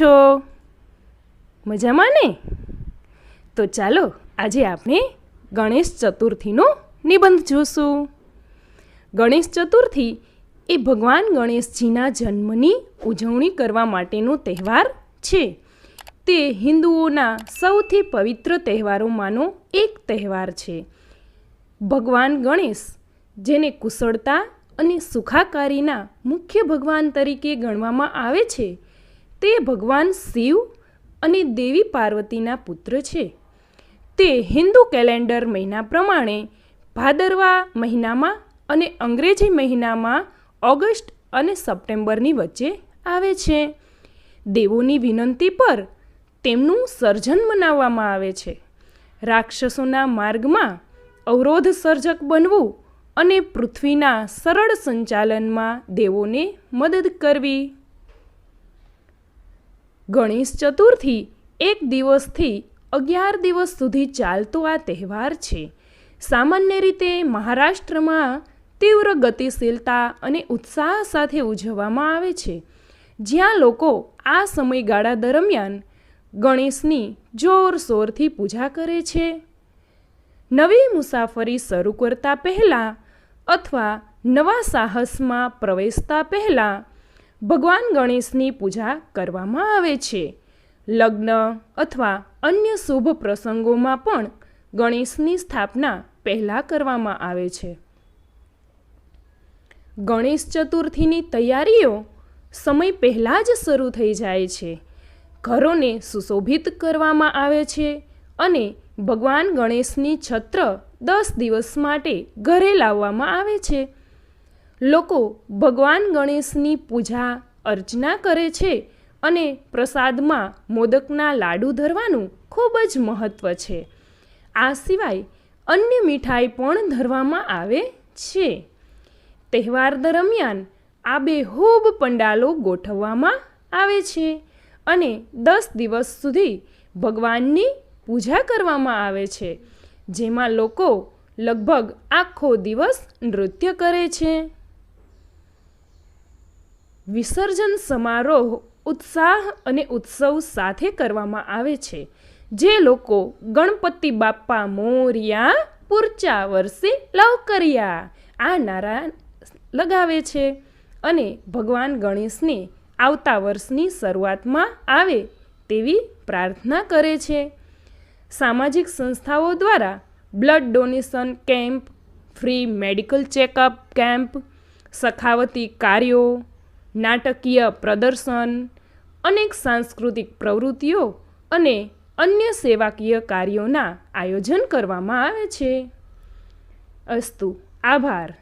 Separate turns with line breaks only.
છો? મજામાં ને? તો ચાલો, આજે આપણે ગણેશ ચતુર્થીનો નિબંધ જોશું. ગણેશ ચતુર્થી એ ભગવાન ગણેશજીના જન્મની ઉજવણી કરવા માટેનો તહેવાર છે. તે હિન્દુઓના સૌથી પવિત્ર તહેવારોમાંનો એક તહેવાર છે. ભગવાન ગણેશ, જેને કુશળતા અને સુખાકારીના મુખ્ય ભગવાન તરીકે ગણવામાં આવે છે તે ભગવાન શિવ અને દેવી પાર્વતીના પુત્ર છે. તે હિન્દુ કેલેન્ડર મહિના પ્રમાણે ભાદરવા મહિનામાં અને અંગ્રેજી મહિનામાં ઓગસ્ટ અને સપ્ટેમ્બરની વચ્ચે આવે છે. દેવોની વિનંતી પર તેમનું સર્જન મનાવવામાં આવે છે. રાક્ષસોના માર્ગમાં અવરોધ સર્જક બનવું અને પૃથ્વીના સરળ સંચાલનમાં દેવોને મદદ કરવી. ગણેશ ચતુર્થી એક દિવસથી અગિયાર દિવસ સુધી ચાલતો આ તહેવાર છે. સામાન્ય રીતે મહારાષ્ટ્રમાં તીવ્ર ગતિશીલતા અને ઉત્સાહ સાથે ઉજવવામાં આવે છે. જ્યાં લોકો આ સમયગાળા દરમિયાન ગણેશની જોરશોરથી પૂજા કરે છે. નવી મુસાફરી શરૂ કરતા પહેલાં અથવા નવા સાહસમાં પ્રવેશતા પહેલાં ભગવાન ગણેશની પૂજા કરવામાં આવે છે. લગ્ન અથવા અન્ય શુભ પ્રસંગોમાં પણ ગણેશની સ્થાપના પહેલાં કરવામાં આવે છે. ગણેશ ચતુર્થીની તૈયારીઓ સમય પહેલાં જ શરૂ થઈ જાય છે. ઘરોને સુશોભિત કરવામાં આવે છે અને ભગવાન ગણેશની છત્ર દસ દિવસ માટે ઘરે લાવવામાં આવે છે. લોકો ભગવાન ગણેશની પૂજા, અર્ચના કરે છે અને પ્રસાદમાં મોદકના લાડુ ધરવાનું ખૂબ જ મહત્ત્વ છે. આ સિવાય અન્ય મીઠાઈ પણ ધરવામાં આવે છે. તહેવાર દરમિયાન આ બેહૂબ પંડાલો ગોઠવવામાં આવે છે અને દસ દિવસ સુધી ભગવાનની પૂજા કરવામાં આવે છે, જેમાં લોકો લગભગ આખો દિવસ નૃત્ય કરે છે. વિસર્જન સમારોહ ઉત્સાહ અને ઉત્સવ સાથે કરવામાં આવે છે, જે લોકો ગણપતિ બાપ્પા મોરિયા પૂરચા વર્ષે લવકરિયા આ નારા લગાવે છે અને ભગવાન ગણેશને આવતા વર્ષની શરૂઆતમાં આવે તેવી પ્રાર્થના કરે છે. સામાજિક સંસ્થાઓ દ્વારા blood donation camp, free medical checkup camp, સખાવતી કાર્યો નાટકીય પ્રદર્શન, અનેક સાંસ્કૃતિક પ્રવૃત્તિઓ અને અન્ય સેવાકીય કાર્યોના આયોજન કરવામાં આવે છે. અસ્તુ, આભાર.